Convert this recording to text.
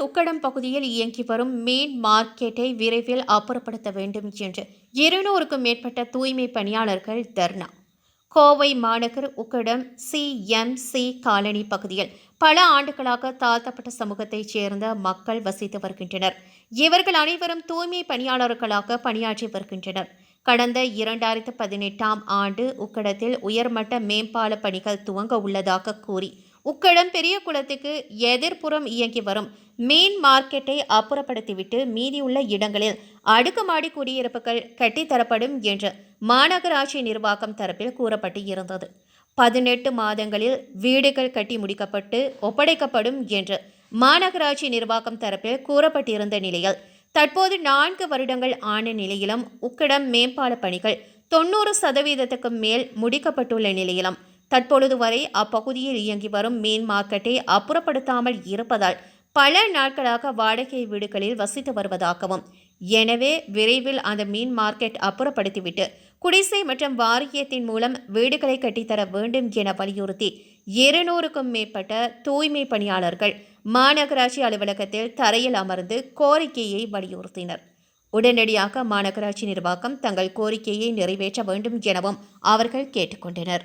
உக்கடம் பகுதியில் இயங்கி வரும் மீன் மார்க்கெட்டை விரைவில் அப்புறப்படுத்த வேண்டும் என்று இருநூறுக்கும் மேற்பட்ட தூய்மை பணியாளர்கள் தர்ணா. கோவை மாநகர் உக்கடம் சிஎம்சி காலனி பகுதியில் பல ஆண்டுகளாக தாழ்த்தப்பட்ட சமூகத்தைச் சேர்ந்த மக்கள் வசித்து வருகின்றனர். இவர்கள் அனைவரும் தூய்மை பணியாளர்களாக பணியாற்றி வருகின்றனர். கடந்த இரண்டாயிரத்து பதினெட்டாம் ஆண்டு உக்கடத்தில் உயர்மட்ட மேம்பால பணிகள் துவங்க உள்ளதாக கூறி உக்கடம் பெரிய குளத்துக்கு எதிர்ப்புறம் இயங்கி வரும் மீன் மார்க்கெட்டை அப்புறப்படுத்திவிட்டு மீதியுள்ள இடங்களில் அடுக்குமாடி குடியிருப்புகள் கட்டித்தரப்படும் என்று மாநகராட்சி நிர்வாகம் தரப்பில் கூறப்பட்டு இருந்தது பதினெட்டு மாதங்களில் வீடுகள் கட்டி முடிக்கப்பட்டு ஒப்படைக்கப்படும் என்று மாநகராட்சி நிர்வாகம் தரப்பில் கூறப்பட்டிருந்த நிலையில் தற்போது நான்கு வருடங்கள் ஆன நிலையிலும் உக்கடம் மேம்பால பணிகள் தொண்ணூறு சதவீதத்துக்கு மேல் முடிக்கப்பட்டுள்ள நிலையிலும் தற்பொழுது வரை அப்பகுதியில் இயங்கி வரும் மீன் மார்க்கெட்டை அப்புறப்படுத்தாமல் இருப்பதால் பல நாட்களாக வாடகை வீடுகளில் வசித்து வருவதாகவும் எனவே விரைவில் அந்த மீன் மார்க்கெட் அப்புறப்படுத்திவிட்டு குடிசை மற்றும் வாரியத்தின் மூலம் வீடுகளை கட்டித்தர வேண்டும் என வலியுறுத்தி இருநூறுக்கும் மேற்பட்ட தூய்மை பணியாளர்கள் மாநகராட்சி அலுவலகத்தில் தரையில் அமர்ந்து கோரிக்கையை வலியுறுத்தினர். உடனடியாக மாநகராட்சி நிர்வாகம் தங்கள் கோரிக்கையை நிறைவேற்ற வேண்டும் எனவும் அவர்கள் கேட்டுக்கொண்டனர்.